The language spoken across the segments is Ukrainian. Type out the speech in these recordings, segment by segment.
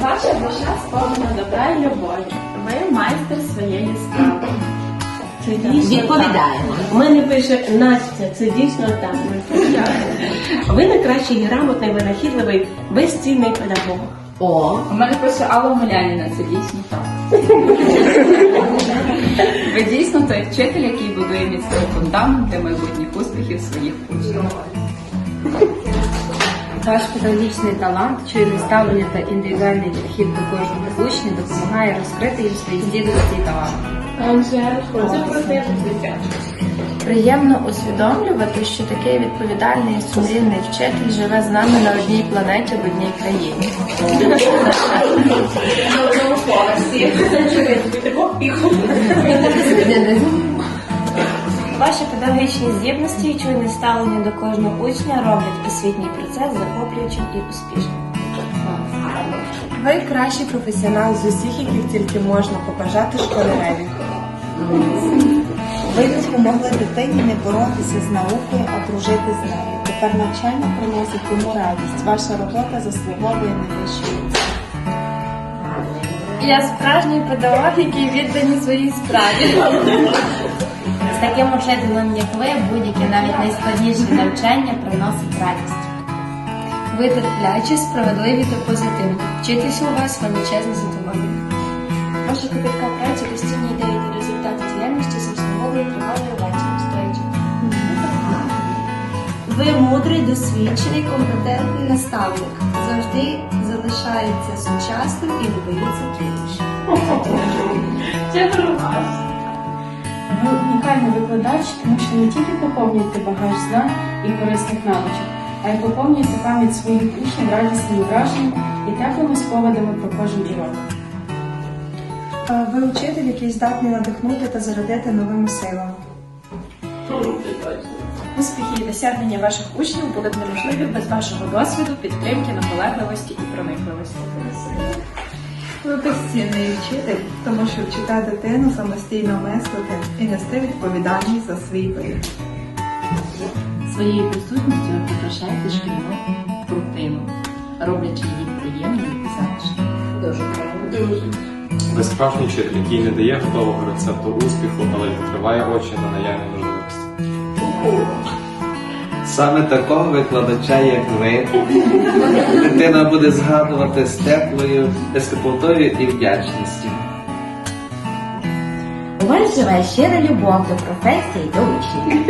Ваша душа сповнена добра і любові. Ви майстер своєї справи. Це дійсно Відповідаємо. У мене пише Настя, це дійсно так. Ви найкращий грамотний, винахідливий, безцінний педагог. О, У мене пише Алла Моляніна, це дійсно так. Ви дійсно той вчитель, який будує міцний фундамент для майбутніх успіхів своїх учнів. Ваш педагогічний талант, чуйне ставлення та індивідуальний підхід до кожного учня допомагає розкрити їм свої здібності і таланти. Приємно усвідомлювати, що такий відповідальний і сумлінний вчитель живе з нами на одній планеті в одній країні. Ваші педагогічні здібності і чуйне ставлення до кожного учня роблять освітній процес захоплюючим і успішним. Ви кращий професіонал з усіх, яких тільки можна побажати школяреві. Ви допомогли дитині не боротися з наукою, а дружити з нею. Тепер навчання приносить йому радість. Ваша робота заслуговує найвищої. Я справжній педагог, який відданий своїй справі. Таким учителем, як ви, будь-яке навіть найскладніше навчання приносить радість. Ви терплячі, справедливі та позитивні. Вчитися у вас величезне задоволення. Ваша копітка праці, постійні ідеї та результати діяльності заслуговує тривалої овації стоячи. Ви мудрий, досвідчений, компетентний наставник. Завжди залишається сучасним і не боїться труднощів. Це про вас. Ви унікальний викладач, тому що не тільки поповнюєте багаж знань і корисних навичок, а й поповнюєте пам'ять своїх учнів радісними враженнями і теплими спогадами про кожен урок. Ви учитель, який здатний надихнути та зарядити новими силами. Успіхи і досягнення ваших учнів були б неможливі без вашого досвіду, підтримки, наполегливості і проникливості. Ви безцінний вчитель, тому що вчите дитину самостійно мислити і нести відповідальність за свій вибір. своєю присутністю ви прикрашаєте шкільну рутину, роблячи її приємною і затишною. Дуже правильно. Ви справжній вчитель, який не дає готового рецепту успіху, але відкриває очі на наявні можливості. Саме такого викладача, як ви, дитина буде згадувати з теплою, теплотою і вдячністю. У вас живе щира любов до професії до учнів.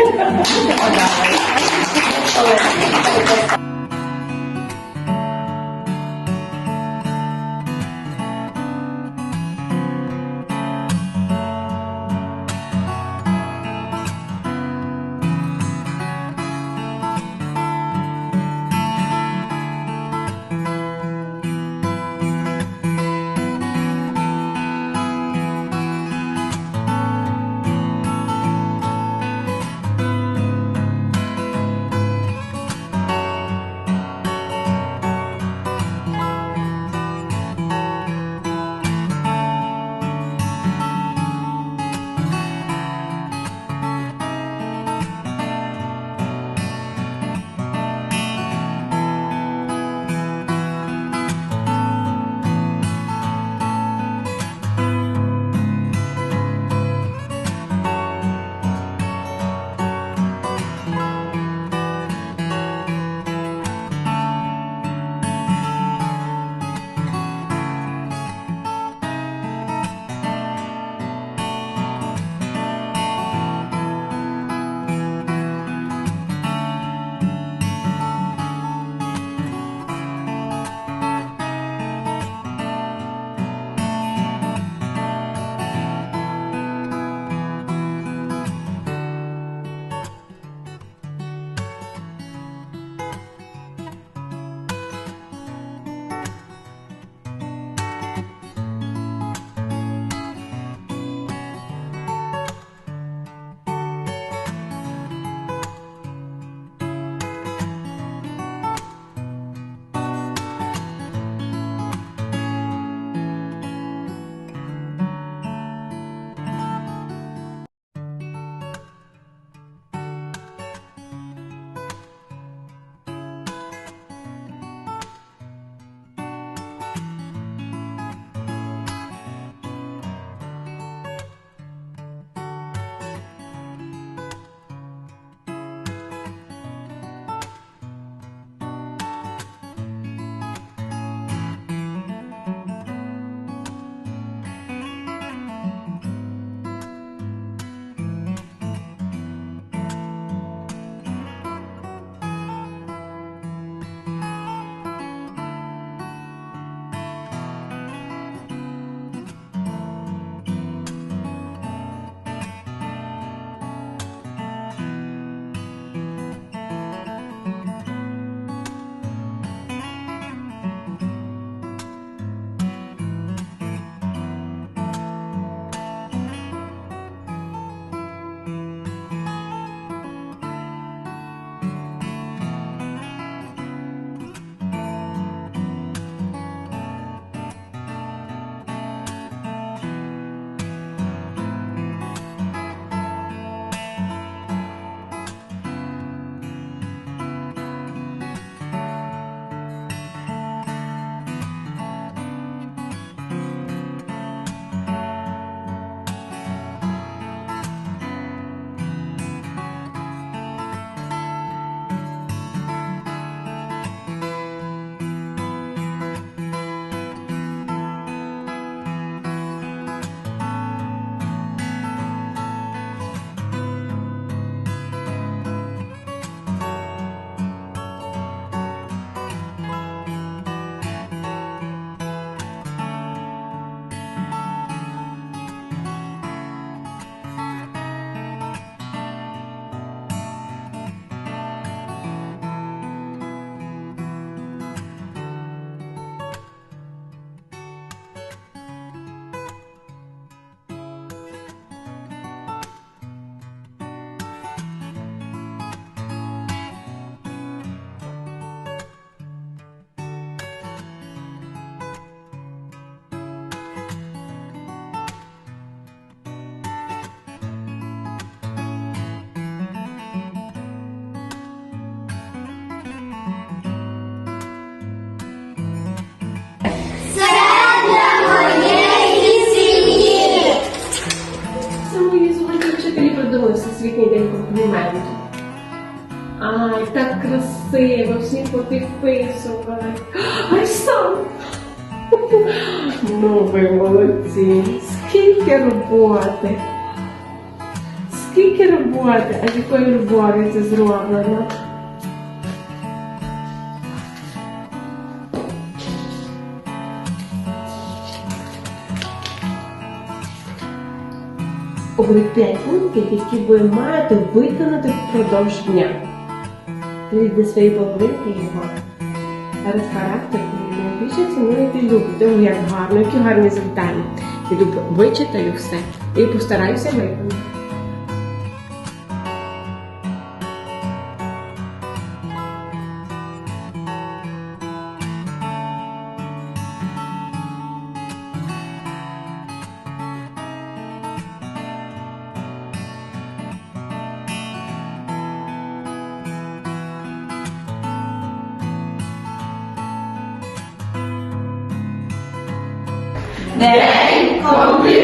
Красиво, всі попідписували. Ай сам. Ну, ви молодці. Скільки роботи. Скільки роботи, а з якою любов'ю це зроблено. Оберіть п'ять пунктів, які ви маєте виконати впродовж дня. Дивіть свої половинки його. Зараз характер найбільше цінуєте і любить. Тому як гарно, які гарні завдання. Піду вичитаю все і постараюся виконати. Then complete.